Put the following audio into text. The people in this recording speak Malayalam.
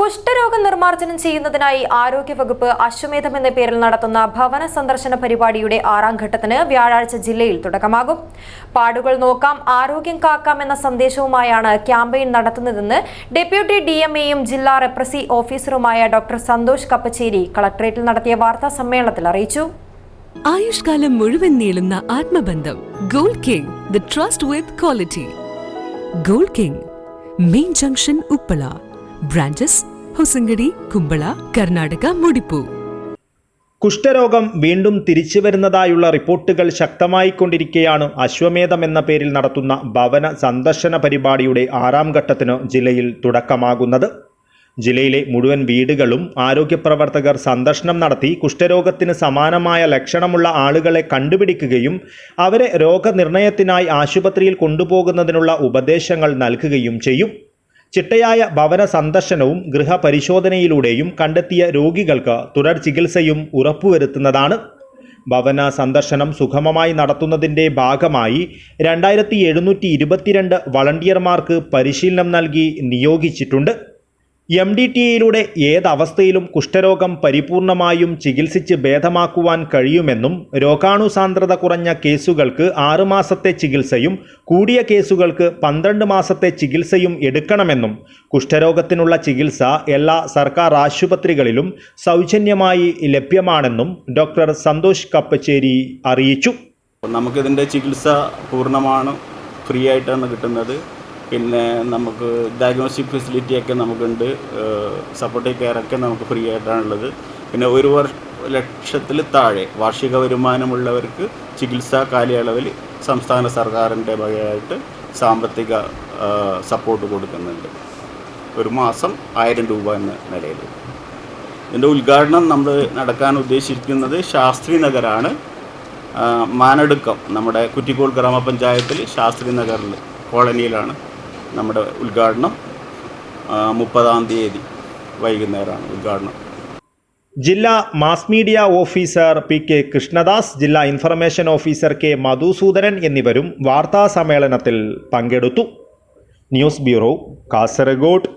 കുഷ്ഠരോഗ നിർമ്മാർജനം ചെയ്യുന്നതിനായി ആരോഗ്യവകുപ്പ് അശ്വമേധം എന്ന പേരിൽ നടത്തുന്ന ഭവന സന്ദർശന പരിപാടിയുടെ ആറാം ഘട്ടത്തിന് വ്യാഴാഴ്ച ജില്ലയിൽ തുടക്കമാകും. പാടുകൾ നോക്കാം ആരോഗ്യം കാക്കാം എന്ന സന്ദേശവുമായാണ് ക്യാമ്പയിൻ നടത്തുന്നതെന്ന് ഡെപ്യൂട്ടി ഡി എം ജില്ലാ റെപ്രസി ഓഫീസറുമായ ഡോക്ടർ സന്തോഷ് കപ്പച്ചേരി കളക്ടറേറ്റിൽ നടത്തിയ വാർത്താ സമ്മേളനത്തിൽ അറിയിച്ചു. ആയുഷ്കാലം മുഴുവൻ നീളുന്ന ആത്മബന്ധം Gold King trust with quality. Gold King main junction Uppala. Branches Hosangadi Kumbla Karnataka മുടിപ്പു. കുഷ്ഠരോഗം വീണ്ടും തിരിച്ചു വരുന്നതായുള്ള റിപ്പോർട്ടുകൾ ശക്തമായിക്കൊണ്ടിരിക്കെയാണ് അശ്വമേധം എന്ന പേരിൽ നടത്തുന്ന ഭവന സന്ദർശന പരിപാടിയുടെ ആറാം ഘട്ടത്തിന് ജില്ലയിൽ തുടക്കമാകുന്നത്. ജില്ലയിലെ മുഴുവൻ വീടുകളും ആരോഗ്യപ്രവർത്തകർ സന്ദർശനം നടത്തി കുഷ്ഠരോഗത്തിന് സമാനമായ ലക്ഷണമുള്ള ആളുകളെ കണ്ടുപിടിക്കുകയും അവരെ രോഗനിർണയത്തിനായി ആശുപത്രിയിൽ കൊണ്ടുപോകുന്നതിനുള്ള ഉപദേശങ്ങൾ നൽകുകയും ചെയ്യും. ചിട്ടയായ ഭവന സന്ദർശനവും ഗൃഹപരിശോധനയിലൂടെയും കണ്ടെത്തിയ രോഗികൾക്ക് തുടർ ചികിത്സയും ഉറപ്പുവരുത്തുന്നതാണ്. ഭവന സന്ദർശനം സുഗമമായി നടത്തുന്നതിന്റെ ഭാഗമായി രണ്ടായിരത്തി എഴുന്നൂറ്റി ഇരുപത്തിരണ്ട് വളണ്ടിയർമാർക്ക് പരിശീലനം നൽകി നിയോഗിച്ചിട്ടുണ്ട്. എം ഡി ടി എയിലൂടെ ഏതവസ്ഥയിലും കുഷ്ഠരോഗം പരിപൂർണമായും ചികിത്സിച്ച് ഭേദമാക്കുവാൻ കഴിയുമെന്നും രോഗാണുസാന്ദ്രത കുറഞ്ഞ കേസുകൾക്ക് ആറുമാസത്തെ ചികിത്സയും കൂടിയ കേസുകൾക്ക് പന്ത്രണ്ട് മാസത്തെ ചികിത്സയും എടുക്കണമെന്നും കുഷ്ഠരോഗത്തിനുള്ള ചികിത്സ എല്ലാ സർക്കാർ ആശുപത്രികളിലും സൗജന്യമായി ലഭ്യമാണെന്നും ഡോക്ടർ സന്തോഷ് കപ്പച്ചേരി അറിയിച്ചു. നമുക്കിതിന്റെ ചികിത്സ പൂർണമാണ് ഫ്രീ ആയിട്ടാണ് കിട്ടുന്നത്. പിന്നെ നമുക്ക് ഡയഗ്നോസ്റ്റിക് ഫെസിലിറ്റിയൊക്കെ നമുക്കുണ്ട് സപ്പോർട്ടീവ് കെയർ ഒക്കെ നമുക്ക് ഫ്രീ ആയിട്ടാണുള്ളത്. പിന്നെ ഒരു വർഷ ലക്ഷത്തിൽ താഴെ വാർഷിക വരുമാനമുള്ളവർക്ക് ചികിത്സാ കാലയളവിൽ സംസ്ഥാന സർക്കാരിന്റെ വകയായിട്ട് സാമ്പത്തിക സപ്പോർട്ട് കൊടുക്കുന്നുണ്ട്. ഒരു മാസം ആയിരം രൂപ എന്ന നിലയിൽ. ഇതിന്റെ ഉദ്ഘാടനം നമ്മൾ നടക്കാൻ ഉദ്ദേശിക്കുന്നത് ശാസ്ത്രി നഗറാണ് മാനടുക്കം നമ്മുടെ കുറ്റിക്കോൾ ഗ്രാമപഞ്ചായത്തിൽ ശാസ്ത്രി നഗറിൽ കോളനിയിലാണ്. നമ്മുടെ ഉദ്ഘാടനം മുപ്പതാം തീയതി വൈകുന്നേരമാണ് ഉദ്ഘാടനം. ജില്ലാ mass media officer P K Krishnadas ജില്ലാ ഇൻഫർമേഷൻ ഓഫീസർ കെ മധുസൂദനൻ എന്നിവരും വാർത്താ സമ്മേളനത്തിൽ പങ്കെടുത്തു. News bureau Kasaragod.